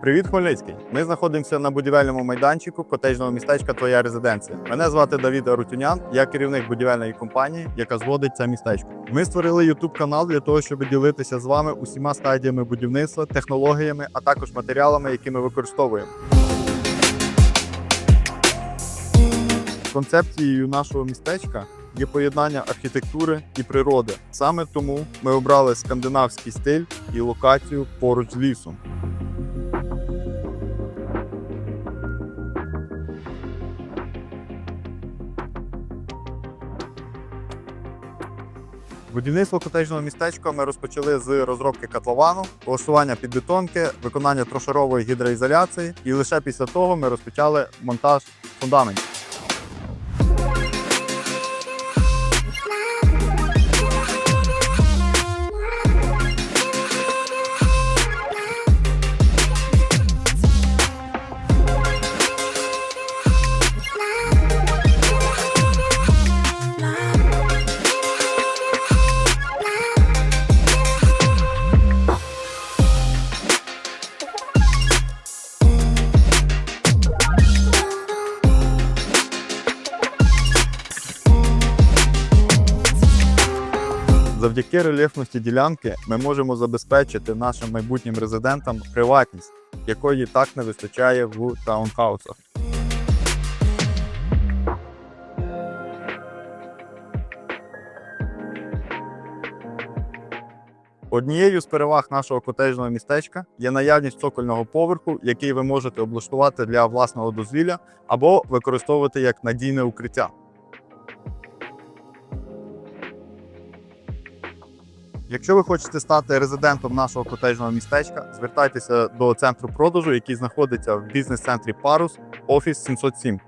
Привіт, Хмельницький! Ми знаходимося на будівельному майданчику котежного містечка Твоя резиденція. Мене звати Давід Арутюнян, я керівник будівельної компанії, яка зводить це містечко. Ми створили youtube канал для того, щоб ділитися з вами усіма стадіями будівництва, технологіями, а також матеріалами, які ми використовуємо. Концепцією нашого містечка є поєднання архітектури і природи. Саме тому ми обрали скандинавський стиль і локацію поруч з лісом. Будівництво котежного містечка ми розпочали з розробки котловану, влаштування підбетонки, виконання трошарової гідроізоляції, і лише після того ми розпочали монтаж фундаментів. Завдяки рельєфності ділянки ми можемо забезпечити нашим майбутнім резидентам приватність, якої так не вистачає в таунхаусах. Однією з переваг нашого котежного містечка є наявність цокольного поверху, який ви можете облаштувати для власного дозвілля або використовувати як надійне укриття. Якщо ви хочете стати резидентом нашого котежного містечка, звертайтеся до центру продажу, який знаходиться в бізнес-центрі Парус, офіс 707.